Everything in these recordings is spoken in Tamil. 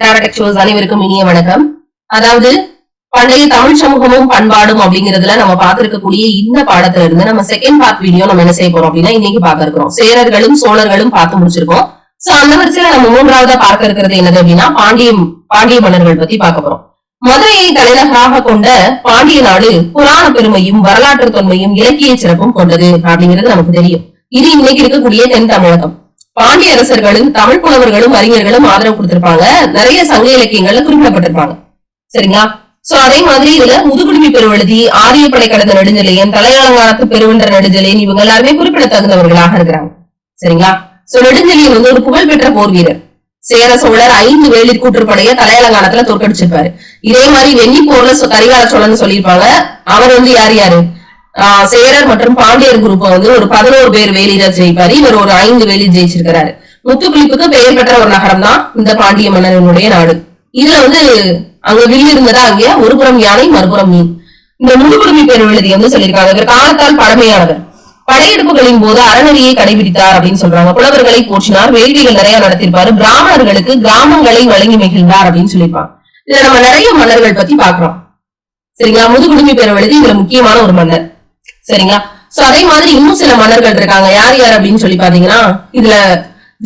டேரக்ட் அனைவருக்கும் இனிய வணக்கம். அதாவது பண்டைய தமிழ் சமூகமும் பண்பாடும் அப்படிங்கறதுல நம்ம பார்த்திருக்கக்கூடிய இந்த பாடத்துல இருந்து நம்ம செகண்ட் பார்ட் வீடியோ நம்ம என்ன செய்ய போறோம் அப்படின்னா இன்னைக்கு பார்க்க இருக்கிறோம். சேரர்களும் சோழர்களும் பார்த்து முடிச்சிருக்கோம். சோ அந்த வரிசையில நம்ம மூன்றாவதா பார்க்க இருக்கிறது என்னது அப்படின்னா பாண்டியம் பாண்டிய மன்னர்கள் பத்தி பார்க்க போறோம். மதுரையை தலைநகராக கொண்ட பாண்டிய நாடு புராண பெருமையும் வரலாற்று தொன்மையும் இலக்கிய சிறப்பும் கொண்டது அப்படிங்கிறது நமக்கு தெரியும். இது இன்னைக்கு இருக்கக்கூடிய தென் தமிழகம். பாண்டிய அரசர்களும் தமிழ் புலவர்களும் அறிஞர்களும் ஆதரவு கொடுத்திருப்பாங்க. நிறைய சங்க இலக்கியங்கள்ல குறிப்பிடப்பட்டிருப்பாங்க. சரிங்களா? சோ அதே மாதிரி இதுல முதுகுடுமி பெருவெழுதி ஆரியப்படை கடந்த நெடுஞ்செழியன் தலையாளங்காலத்து பெருவென்ற நெடுஞ்செழியன் இவங்க எல்லாருமே குறிப்பிடத்தகுந்தவர்களாக இருக்கிறாங்க. சரிங்களா? சோ நெடுஞ்செழியன் வந்து ஒரு புகழ்பெற்ற போர் வீரர். சேர சோழர் ஐந்து வேலி கூட்டுப்படையை தலையாளங்காலத்துல தோற்கடிச்சிருப்பாரு. இதே மாதிரி வெண்ணி போர்ல கரிகால சோழன் சொல்லியிருப்பாங்க. அவர் வந்து யார் யாரு? சேரர் மற்றும் பாண்டியர் குரூப் வந்து ஒரு பதினோரு பேர் வேலியர் ஜெயிப்பாரு. இவர் ஒரு ஐந்து வேலி ஜெயிச்சிருக்கிறாரு. முத்துக்குளிப்புக்கு பெயர் பெற்ற ஒரு நகரம் தான் இந்த பாண்டிய மன்னனுடைய நாடு. இதுல வந்து அங்க வில் இருந்ததா அங்க? ஒரு புறம் யானை மறுபுறம் மீன். இந்த முதுகுடுமி பேர் எழுதி வந்து சொல்லியிருக்காங்க. இவர் காலத்தால் பழமையானவர். படையெடுப்புகளின் போது அறநெறியை கடைபிடித்தார் அப்படின்னு சொல்றாங்க. புலவர்களை போற்றினார். வேள்விகள் நிறைய நடத்திருப்பாரு. பிராமணர்களுக்கு கிராமங்களை வழங்கி மகிழ்ந்தார் அப்படின்னு சொல்லியிருப்பாங்க. இதுல நம்ம நிறைய மன்னர்கள் பத்தி பாக்குறோம் சரிங்களா? முதுகுடுமி பேர் எழுதி இதுல முக்கியமான ஒரு மன்னர். சரிங்களா? சோ அதே மாதிரி இன்னும் சில மன்னர்கள் இருக்காங்க. யார் யார் அப்படின்னு சொல்லி பாத்தீங்கன்னா இதுல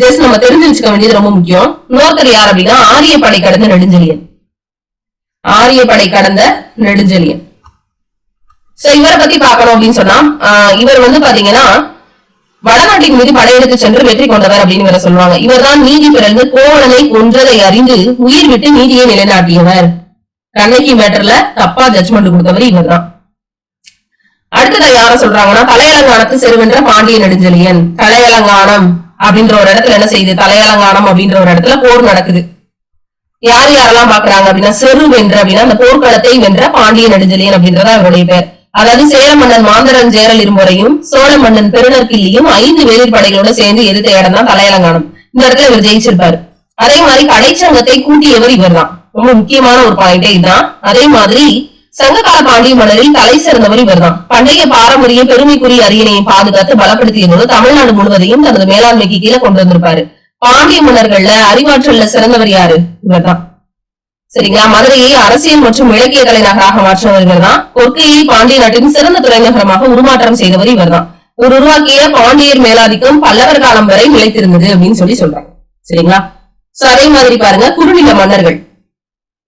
ஜஸ்ட் நம்ம தெரிஞ்சு வச்சுக்க வேண்டியது ரொம்ப முக்கியம். இன்னொருத்தர் யார் அப்படின்னா ஆரியப்படை கடந்த நெடுஞ்செழியன். ஆரியப்படை கடந்த நெடுஞ்செழியன். சோ இவரை பத்தி பாக்கணும் அப்படின்னு சொன்னா இவர் வந்து பாத்தீங்கன்னா வடநாட்டின் மீது படையெடுத்து சென்று வெற்றி கொண்டவர் அப்படின்னு இவரை சொல்லுவாங்க. இவர்தான் நீதி பிறந்து கோவலனை கொன்றதை அறிந்து உயிர் விட்டு நீதியை நிலைநாட்டியவர். கண்ணகி மேட்டர்ல தப்பா ஜட்ஜ்மெண்ட் கொடுத்தவர் இவர் தான் அடுத்ததா யார சொல்றாங்கன்னா தலையலங்கானத்து செருவென்ற பாண்டிய நெடுஞ்செழியன். தலையலங்கானம் அப்படின்ற ஒரு இடத்துல என்ன செய்யுது? தலையலங்கானம் அப்படின்ற ஒரு இடத்துல போர் நடக்குது. யார் யாரெல்லாம் பாக்குறாங்க அப்படின்னா செரு வென்ற அப்படின்னா அந்த போர்க்களத்தை வென்ற பாண்டிய நெடுஞ்செழியன் அப்படின்றத அவருடைய பேர் அதாவது சேர மன்னன் மாந்தரன் சேரல் இருமுறையும் சோழ மன்னன் பெருநற்கிள்ளியும் ஐந்து வேலிர் படைகளோட சேர்ந்து எதிர்த்த இடம் தான் தலையலங்கானம். இந்த இடத்துல இவர் ஜெயிச்சிருப்பாரு. அதே மாதிரி கடைச்சங்கத்தை கூட்டியவர் இவர்தான். ரொம்ப முக்கியமான ஒரு பாயிண்டே இதுதான். அதே மாதிரி சங்ககால பாண்டிய மன்னரில் தலை சிறந்தவர் இவர்தான். பண்டைய பாரம்பரிய பெருமைக்குரிய அரியணையை பாதுகாத்து பலப்படுத்தியதோடு தமிழ்நாடு முழுவதையும் தனது மேலாண்மைக்கு கீழே கொண்டு வந்திருப்பாரு. பாண்டிய மன்னர்கள்ல அறிவாற்றல்ல சிறந்தவர் யாரு? இவர்தான். சரிங்களா? மதுரையை அரசியல் மற்றும் இலக்கிய தலைநகராக மாற்றவர் இவர்தான். கொற்கையை பாண்டிய நாட்டின் சிறந்த துறைநகரமாக உருமாற்றம் செய்தவர் இவர்தான். இவர் உருவாக்கிய பாண்டியர் மேலாதிக்கம் பல்லவர் காலம் வரை நிலைத்திருந்தது அப்படின்னு சொல்லி சொல்றாங்க. சரிங்களா? சோ அதே மாதிரி பாருங்க குறுநில மன்னர்கள்.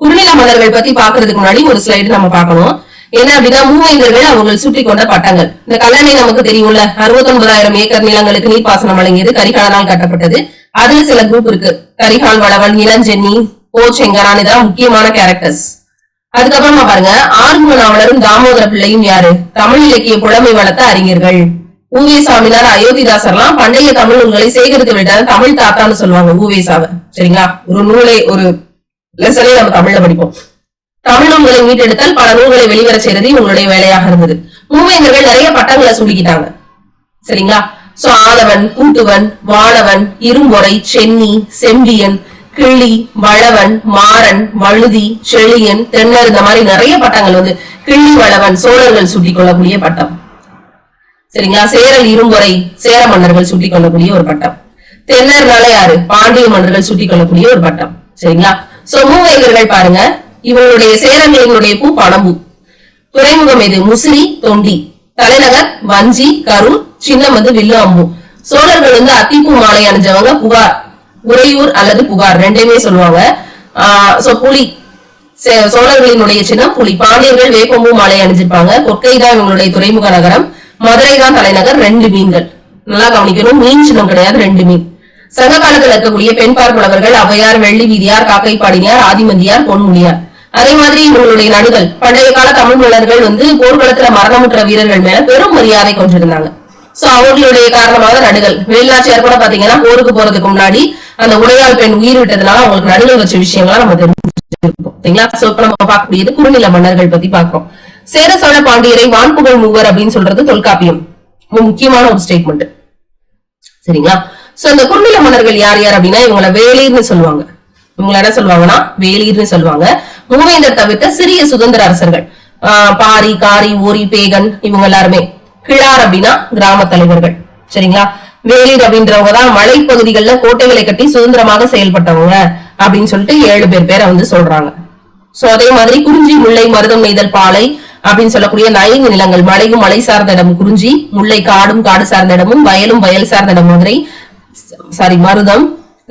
குறுநில மன்னர்கள் பத்தி பாக்குறதுக்கு முன்னாடி ஒரு ஸ்லைடு நம்ம பார்க்கணும். என்ன அப்படின்னா மூவேந்தர்கள் அவர்கள் சுற்றி கொண்ட பட்டங்கள். இந்த கல்லணை நமக்கு தெரியும்ல? அறுபத்தொன்பதாயிரம் ஏக்கர் நிலங்களுக்கு நீர்ப்பாசனம் வழங்கியது கரிகாலனால் கட்டப்பட்டது. அதுல சில குரூப் இருக்கு. கரிகால் வளவன் இளஞ்சென்னி ஓ செங்கரான் இதெல்லாம் முக்கியமான கேரக்டர்ஸ் அதுக்கப்புறமா பாருங்க ஆறுமுக நாவலரும் தாமோதர பிள்ளையும் யாரு? தமிழ் இலக்கிய புலமை வளர்த்த அறிஞர்கள். ஊவே சாமினார் அயோத்திதாசர்லாம் பண்டைய தமிழ் நூல்களை சேகரித்து விட்டாரு. தமிழ் தாத்தான்னு சொல்லுவாங்க ஊவேசாவை சரிங்களா? ஒரு நூலை ஒரு லெசனே நம்ம தமிழ்ல படிப்போம். தமிழ் நூல்களை மீட்டெடுத்தல் பல நூல்களை வெளிவர செய்யறது இவங்களுடைய வேலையாக இருந்தது. மூவேந்தர்கள் நிறைய பட்டங்களை சூடிக்கிட்டாங்க சரிங்களா? சோ ஆதவன் கூட்டுவன் வாழவன் இரும்பொறை சென்னி செம்பியன் கிள்ளி வளவன் மாறன் வழுதி செழியன் தென்னர் இந்த மாதிரி நிறைய பட்டங்கள் வந்து கிள்ளி வளவன் சோழர்கள் சுட்டி கொள்ளக்கூடிய பட்டம். சரிங்களா? சேரல் இரும்பொறை சேர மன்னர்கள் சுட்டி கொள்ளக்கூடிய ஒரு பட்டம். தென்னர்னால யாரு? பாண்டிய மன்னர்கள் சுட்டிக் கொள்ளக்கூடிய ஒரு பட்டம். சரிங்களா? சோ மூவேந்தர்கள் பாருங்க. இவங்களுடைய சேரங்களினுடைய பூ பணம்பூ துறைமுகம் எது? முசிறி தொண்டி. தலைநகர் வஞ்சி கரூர் சின்னம் வந்து வில்லு அம்பு. சோழர்கள் வந்து அத்திப்பூ மாலை அணிஞ்சவங்க புகார். உறையூர் அல்லது புகார். ரெண்டையுமே சொல்லுவாங்க. ஆஹ் சோ புலி. சோழர்களினுடைய சின்னம் புலி. பாண்டியர்கள் வேப்பம்பூ மாலை அணிஞ்சிருப்பாங்க. கொற்கை தான் இவங்களுடைய துறைமுக நகரம். மதுரை தான் தலைநகர். ரெண்டு மீன்கள். நல்லா கவனிக்கணும். மீன் சின்னம் கிடையாது. ரெண்டு மீன். சங்க காலத்துல இருக்கக்கூடிய பெண் பார்ப்புலவர்கள் அவையார் வெள்ளி வீதியார் காக்கைப்பாடினியார் ஆதிமந்தியார் பொன்முடியார் அதே மாதிரி இவங்களுடைய நடுகள் பண்டைய கால தமிழ் மன்னர்கள் வந்து போர்க்களத்துல மரணமுற்ற வீரர்கள் மேல பெரும் மரியாதை கொண்டிருந்தாங்க. சோ அவர்களுடைய காரணமாக நடுகள். வேலுநாச்சியார் கூட பாத்தீங்கன்னா போருக்கு போறதுக்கு முன்னாடி அந்த உடையால் பெண் உயிர் விட்டதுனால அவங்களுக்கு நடுகள் வச்ச விஷயங்களா நம்ம தெரிஞ்சிருக்கோம் சரிங்களா சோ இப்ப நம்ம பார்க்கக்கூடியது குறுநில மன்னர்கள் பத்தி பாக்குறோம் சேர சோழ பாண்டியரை வான்புகழ் மூவர் அப்படின்னு சொல்றது தொல்காப்பியம். முக்கியமான ஒரு ஸ்டேட்மெண்ட் சரிங்களா? சோ இந்த குறுநில மன்னர்கள் யார் யார் அப்படின்னா இவங்கள வேலீர்னு சொல்லுவாங்க. இவங்களை என்ன சொல்லுவாங்கன்னா வேலீர்னு சொல்லுவாங்க. மூவேந்தர் தவிர்த்த சிறிய சுதந்திர அரசர்கள். பாரி காரி ஓரி பேகன் இவங்க எல்லாருமே. கிழார் அப்படின்னா கிராம தலைவர்கள். சரிங்களா? வேலீர் அப்படின்றவங்க தான் மலைப்பகுதிகளில் கோட்டைகளை கட்டி சுதந்திரமாக செயல்பட்டவங்க அப்படின்னு சொல்லிட்டு ஏழு பேர் பேரை வந்து சொல்றாங்க. சோ அதே மாதிரி குறிஞ்சி முல்லை மருதம் நெய்தல் பாலை அப்படின்னு சொல்லக்கூடிய இந்த ஐந்து நிலங்கள் மலையும் மலை சார்ந்த இடம் குறிஞ்சி முல்லை காடும் காடு சார்ந்த இடமும் வயலும் வயல் சார்ந்த இடம் மதுரை சாரி மருதம்.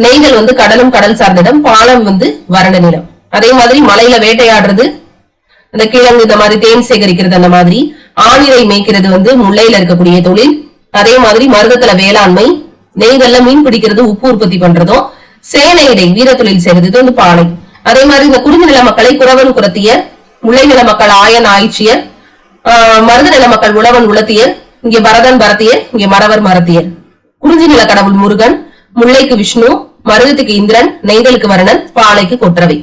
நெய்தல் வந்து கடலும் கடல் சார்ந்த இடம் பாலம் வந்து வறண்ட நிலம். அதே மாதிரி மலையில வேட்டையாடுறது இந்த கிழங்கு இந்த மாதிரி தேன் சேகரிக்கிறது அந்த மாதிரி. ஆணிரை மேய்க்கிறது வந்து முல்லையில இருக்கக்கூடிய தொழில். அதே மாதிரி மருதத்துல வேளாண்மை நெய்தல்ல மீன் பிடிக்கிறது உப்பு உற்பத்தி பண்றதும் சேனையிடை வீர தொழில் செய்யறது இது வந்து பானை அதே மாதிரி இந்த குறிஞ்சி நில மக்களை குறவன் குரத்தியர் முல்லை நில மக்கள் ஆயன் ஆய்ச்சியர் ஆஹ் மருத நில மக்கள் உழவன் உளத்தியர் இங்கே பரதன் பரத்தியர் இங்கே மறவர் மரத்தியர். குறிஞ்சி நில கடவுள் முருகன் முல்லைக்கு விஷ்ணு மருதத்துக்கு இந்திரன் நெய்தலுக்கு வருணன் பாலைக்கு கொற்றவை.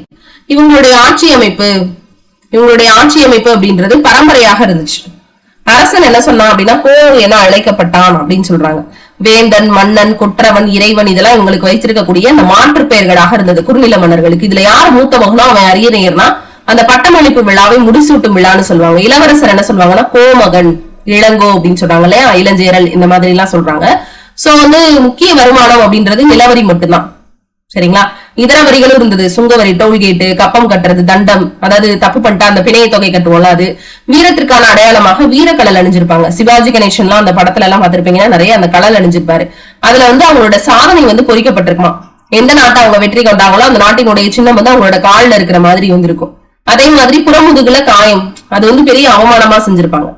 இவங்களுடைய ஆட்சி அமைப்பு இவங்களுடைய ஆட்சி அமைப்பு அப்படின்றது பரம்பரையாக இருந்துச்சு. அரசன் என்ன சொன்னான் அப்படின்னா கோ என அழைக்கப்பட்டான் அப்படின்னு சொல்றாங்க. வேந்தன் மன்னன் குற்றவன் இறைவன் இதெல்லாம் இவங்களுக்கு வைத்திருக்கக்கூடிய அந்த மாற்று பெயர்களாக இருந்தது. குறுநில மன்னர்களுக்கு. இதுல யார் மூத்த மகனோ அவன் அரியணையர்னா அந்த பட்டமளிப்பு விழாவை முடிசூட்டும் விழான்னு சொல்லுவாங்க. இளவரசர் என்ன சொல்லுவாங்கன்னா கோமகன் இளங்கோ அப்படின்னு சொல்றாங்க இல்லையா? இளஞ்சேரல் இந்த மாதிரி எல்லாம் சொல்றாங்க. சோ வந்து முக்கிய வருமானம் அப்படின்றது நிலவரி மட்டும்தான். சரிங்களா? இதர வரிகளும் இருந்தது. சுங்கவரி டோல்கேட்டு கப்பம் கட்டுறது தண்டம் அதாவது தப்பு பண்ணிட்டா அந்த பிணைய தொகை கட்டுவோம்ல அது வீரத்திற்கான அடையாளமாக வீரக்கடல் அணிஞ்சிருப்பாங்க. சிவாஜி கணேசன்லாம் அந்த படத்துல எல்லாம் பார்த்திருப்பீங்கன்னா நிறைய அந்த கடல் அணிஞ்சிருப்பாரு. அதுல வந்து அவங்களோட சாதனை வந்து பொறிக்கப்பட்டிருக்குமா எந்த நாட்டை அவங்க வெற்றி கொண்டாங்களோ அந்த நாட்டினுடைய சின்னம் வந்து அவங்களோட காலில் இருக்கிற மாதிரி வந்திருக்கும். அதே மாதிரி புறமுதுகுல காயம் அது வந்து பெரிய அவமானமா செஞ்சிருப்பாங்க.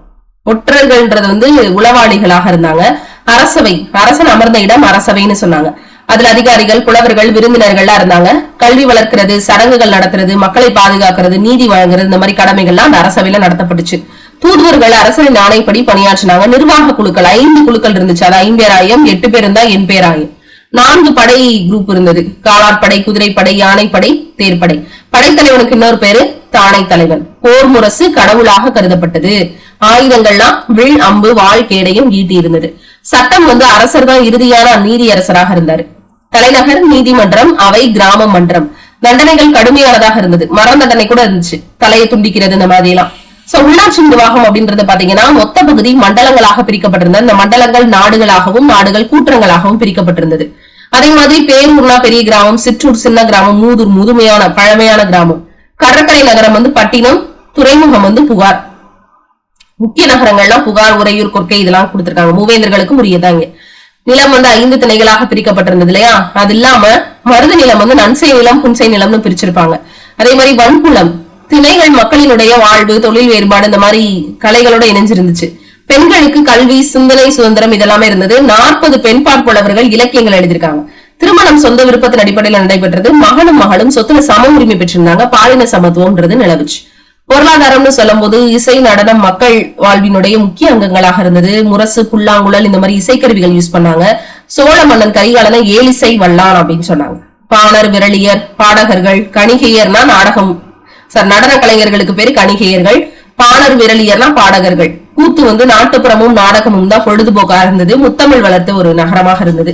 ஒற்றர்கள்ன்றது வந்து உளவாளிகளாக இருந்தாங்க. அரசவை அரசன் அமர்ந்த இடம் அரசவைன்னு சொன்னாங்க. அதுல அதிகாரிகள் புலவர்கள் விருந்தினர்கள்லாம் இருந்தாங்க. கல்வி வளர்க்கிறது சடங்குகள் நடத்துறது மக்களை பாதுகாக்கிறது நீதி வழங்குறது இந்த மாதிரி கடமைகள்லாம் அந்த அரசவையில நடத்தப்பட்டுச்சு. தூதுவர்கள் அரசரின் ஆணைப்படி பணியாற்றினாங்க. நிர்வாக குழுக்கள் ஐந்து குழுக்கள் இருந்துச்சு. அது ஐம்பேராயம் எட்டு பேர் இருந்தா என் பேராயம் நான்கு படை குரூப் இருந்தது. காலாட்படை குதிரைப்படை யானைப்படை தேர்ப்படை படைத்தலைவனுக்கு இன்னொரு பேரு தானை தலைவன் போர் முரசு கடவுளாக கருதப்பட்டது. ஆயுதங்கள்லாம் வில் அம்பு வாழ் கேடையும் ஈட்டி இருந்தது சட்டம் வந்து அரசர் தான் இறுதியான நீதியரசராக இருந்தாரு. தலைநகர் நீதிமன்றம் அவை கிராம மன்றம். தண்டனைகள் கடுமையானதாக இருந்தது. மரண தண்டனை கூட இருந்துச்சு. தலையை துண்டிக்கிறது இந்த மாதிரி எல்லாம் சோ உள்ளாட்சி நிர்வாகம் அப்படின்றது பாத்தீங்கன்னா மொத்த பகுதி மண்டலங்களாக பிரிக்கப்பட்டிருந்தது. இந்த மண்டலங்கள் நாடுகளாகவும் நாடுகள் கூட்டங்களாகவும் பிரிக்கப்பட்டிருந்தது. அதே மாதிரி பேரூர்னா பெரிய கிராமம் சிற்றூர் சின்ன கிராமம் மூதூர் முதுமையான பழமையான கிராமம். கடற்கரை நகரம் வந்து பட்டினம் துறைமுகம் வந்து புகார். முக்கிய நகரங்கள்லாம் புகார் உறையூர் கொற்கை இதெல்லாம் கொடுத்திருக்காங்க. மூவேந்தர்களுக்கும் உரியதாங்க. நிலம் வந்து ஐந்து திணைகளாக பிரிக்கப்பட்டிருந்தது இல்லையா? அது இல்லாம மருத நிலம் வந்து நன்சை நிலம் புன்சை நிலம்னு பிரிச்சிருப்பாங்க. அதே மாதிரி வன்புலம் திணைகள் மக்களினுடைய வாழ்வு தொழில் வேறுபாடு இந்த மாதிரி கலைகளோட இணைஞ்சிருந்துச்சு. பெண்களுக்கு கல்வி சிந்தனை சுதந்திரம் இதெல்லாமே இருந்தது. நாற்பது பெண் பார்ப்பளவர்கள் இலக்கியங்கள் எழுதியிருக்காங்க. திருமணம் சொந்த விருப்பத்தின் அடிப்படையில் நடைபெற்றது. மகனும் மகளும் சொத்துல சம உரிமை பெற்றிருந்தாங்க. பாலின சமத்துவம்ன்றது நிலவுச்சு. பொருளாதாரம்னு சொல்லும்போது இசை நடனம் மக்கள் வாழ்வினுடைய முக்கிய அங்கங்களாக இருந்தது. முரசு புல்லாங்குழல் இந்த மாதிரி இசைக்கருவிகள் யூஸ் பண்ணாங்க. சோழ மன்னன் கரிகாலன ஏலிசை வல்லான் அப்படின்னு சொன்னாங்க. பாணர் விரலியர் பாடகர்கள் கணிகையர்னா நாடகம். சார் நடன கலைஞர்களுக்கு பேரு கணிகையர்கள். பாணர் விரலியர்னா பாடகர்கள். கூத்து வந்து நாட்டுப்புறமும் நாடகமும் தான் பொழுதுபோக்கா இருந்தது. முத்தமிழ் வளர்த்த ஒரு நகரமாக இருந்தது.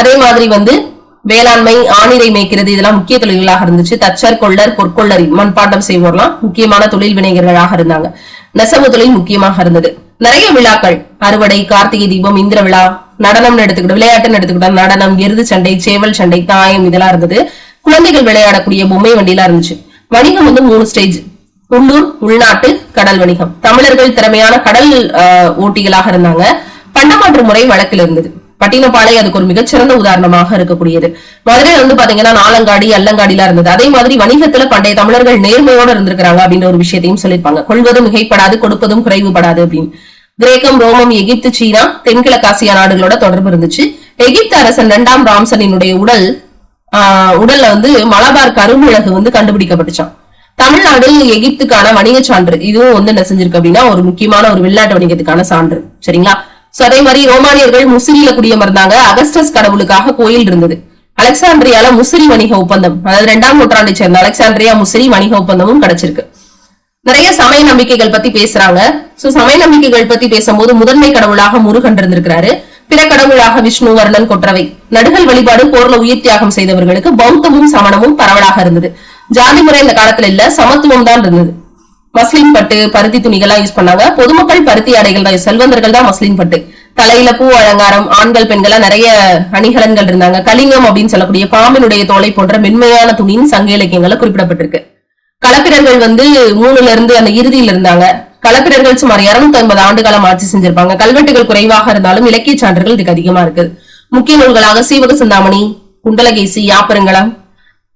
அதே மாதிரி வந்து வேளாண்மை ஆணிரை மேய்க்கிறது இதெல்லாம் முக்கிய தொழில்களாக இருந்துச்சு. தச்சர் கொள்ளர் பொற்கொள்ளர் மண்பாண்டம் செய்வோர்லாம் முக்கியமான தொழில் வினைஞர்களாக இருந்தாங்க. நெசவு தொழில் முக்கியமாக இருந்தது. நிறைய விழாக்கள் அறுவடை கார்த்திகை தீபம் இந்திர விழா நடனம்னு எடுத்துக்கிட்டு விளையாட்டுன்னு எடுத்துக்கிட்டா நடனம் எருது சண்டை சேவல் சண்டை தாயம் இதெல்லாம் இருந்தது. குழந்தைகள் விளையாடக்கூடிய பொம்மை வண்டியெல்லாம் இருந்துச்சு. வணிகம் வந்து மூணு ஸ்டேஜ் உள்ளூர் உள்நாட்டு கடல் வணிகம். தமிழர்கள் திறமையான கடல் ஆஹ், ஓட்டிகளாக இருந்தாங்க. பண்டமாற்று முறை வழக்கில் இருந்தது. பட்டினப்பாலை அதுக்கு ஒரு மிகச்சிறந்த உதாரணமாக இருக்கக்கூடியது. மதுரையில வந்து பாத்தீங்கன்னா நாலங்காடி அல்லங்காடிலாம் இருந்தது. அதே மாதிரி வணிகத்துல பண்டைய தமிழர்கள் நேர்மையோட இருந்திருக்கிறாங்க அப்படின்ற ஒரு விஷயத்தையும் சொல்லியிருப்பாங்க. கொள்வதும் மிகைப்படாது கொடுப்பதும் குறைவுபடாது அப்படின்னு. கிரேக்கம் ரோமம் எகிப்து சீனா தென்கிழக்காசியா நாடுகளோட தொடர்பு இருந்துச்சு. எகிப்து அரசன் இரண்டாம் ராம்சனினுடைய உடல் ஆஹ் உடல்ல வந்து மலபார் கருமிளகு வந்து கண்டுபிடிக்கப்பட்டுச்சான் தமிழ்நாடு எகிப்துக்கான வணிக சான்று இதுவும் வந்து என்ன செஞ்சிருக்கு அப்படின்னா ஒரு முக்கியமான ஒரு வெளிநாட்டு வணிகத்துக்கான சான்று. சரிங்களா? சோ அதே மாதிரி ரோமானியர்கள் முசிறியில குடியமர்ந்தாங்க. அகஸ்டஸ் கடவுளுக்காக கோயில் இருந்தது. அலெக்சாண்ட்ரியால முசிறி வணிக ஒப்பந்தம் அதாவது ரெண்டாம் நூற்றாண்டை சேர்ந்த அலெக்சாண்ட்ரியா முசிறி வணிக ஒப்பந்தமும் கிடைச்சிருக்கு. நிறைய சமய நம்பிக்கைகள் பத்தி பேசுறாங்க. சோ சமய நம்பிக்கைகள் பத்தி பேசும்போது முதன்மை கடவுளாக முருகன் இருந்திருக்கிறாரு. பிற கடவுளாக விஷ்ணு வர்ணன் கொற்றவை. நடுகள் வழிபாடு போர்ல உயிர் தியாகம் செய்தவர்களுக்கு பௌத்தமும் சமணமும் பரவலாக இருந்தது. ஜாதி முறை இந்த காலத்துல இல்ல சமத்துவம் தான் இருந்தது. மஸ்லின் பட்டு பருத்தி துணிகள்லாம் யூஸ் பண்ணாங்க. பொதுமக்கள் பருத்தி ஆடைகள் தான் செல்வந்தர்கள் தான் மஸ்லின் பட்டு. தலையில பூ அலங்காரம் ஆண்கள் பெண்களா நிறைய அணிகலன்கள் இருந்தாங்க. கலிங்கம் அப்படின்னு சொல்லக்கூடிய பாம்பினுடைய தோலை போன்ற மென்மையான துணின்னு சங்க இலக்கியங்கள்ல குறிப்பிடப்பட்டிருக்கு. கலப்பிரர்கள் வந்து மூணுல இருந்து அந்த இறுதியில இருந்தாங்க. கலப்பிரர்கள் சுமார் இருநூத்தி ஐம்பது ஆண்டு காலம் ஆட்சி செஞ்சிருப்பாங்க. கல்வெட்டுகள் குறைவாக இருந்தாலும் இலக்கிய சான்றுகள் இதுக்கு அதிகமா இருக்கு. முக்கிய நூல்களாக சீவக சிந்தாமணி குண்டலகேசி யாப்பருங்கலம்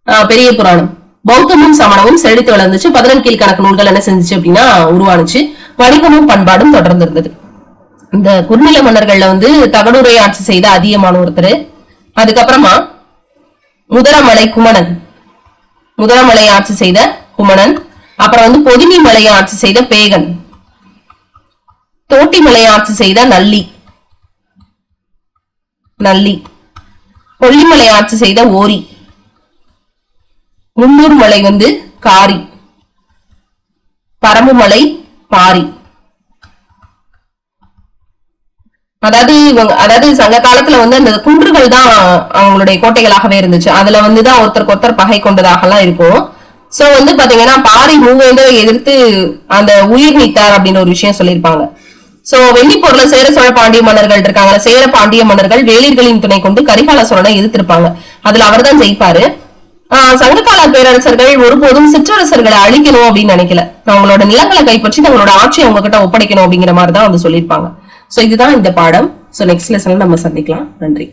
ஆஹ் பெரிய புராணம். பௌத்தமும் சமணமும் செழித்து வளர்ந்துச்சு. பதினெண் கீழ்கணக்கு நூல்கள் என்ன செஞ்சுச்சு அப்படின்னா உருவானுச்சு. வணிகமும் பண்பாடும் தொடர்ந்து இருந்தது இந்த குறுநில மன்னர்கள்ல வந்து தகடூரை ஆட்சி செய்த அதிகமான ஒருத்தர். அதுக்கப்புறமா முதரமலை குமணன். முதரமலை ஆட்சி செய்த குமணன். அப்புறம் வந்து பொதினி மலையை ஆட்சி செய்த பேகன். தோட்டிமலையை ஆட்சி செய்த நல்லி. நல்லி. கொல்லிமலை ஆட்சி செய்த ஓரி. முன்னூர் மலை வந்து காரி. பரம்புமலை பாரி அதாவது இவங்க அதாவது சங்க காலத்துல வந்து அந்த குன்றுகள் தான் அவங்களுடைய கோட்டைகளாகவே இருந்துச்சு. அதுல வந்துதான் ஒருத்தருக்கு ஒருத்தர் பகை கொண்டதாகலாம் இருக்கும். சோ வந்து பாத்தீங்கன்னா பாரி மூவேந்தரை எதிர்த்து அந்த உயிர் நீத்தார் அப்படின்னு ஒரு விஷயம் சொல்லியிருப்பாங்க. சோ வெள்ளிப்போர்ல சேர சோழ பாண்டிய மன்னர்கள் இருக்காங்க சேர பாண்டிய மன்னர்கள் வேளிர்களின் துணை கொண்டு கரிகால சோழனை எதிர்த்திருப்பாங்க. அதுல அவர்தான் ஜெயிப்பாரு. சங்ககால பேரரசர்கள் ஒருபோதும் சிற்றரசர்களை அழிக்கணும் அப்படின்னு நினைக்கல. அவங்களோட நிலங்களை கைப்பற்றி தங்களோட ஆட்சியை அவங்க கிட்ட ஒப்படைக்கணும் அப்படிங்கிற மாதிரி தான் வந்து சொல்லியிருப்பாங்க. சோ இதுதான் இந்த பாடம். சோ நெக்ஸ்ட் லெசன்ல நம்ம சந்திக்கலாம். நன்றி.